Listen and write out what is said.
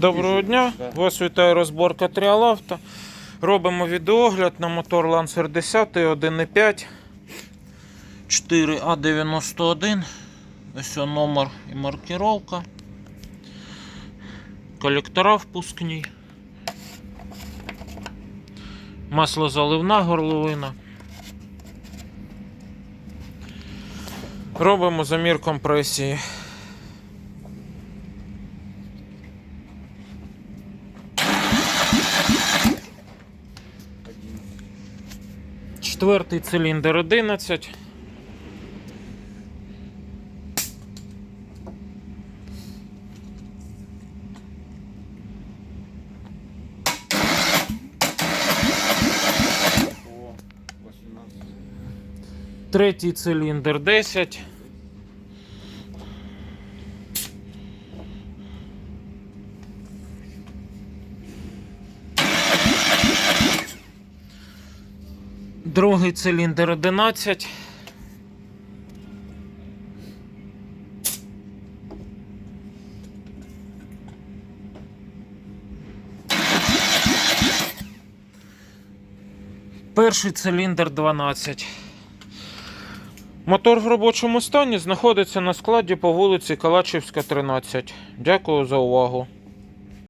Доброго дня, вас вітає розборка Тріалавто. Робимо відеогляд на мотор Lancer 10 1.5 4А91. Ось номер і маркировка. Колектора впускні. Маслозаливна горловина. Робимо замір компресії. Четвертий циліндр 11. О, 18. Третій циліндр 10. Другий циліндр 11. Перший циліндр 12. Мотор в робочому стані знаходиться на складі по вулиці Калачівська, 13. Дякую за увагу.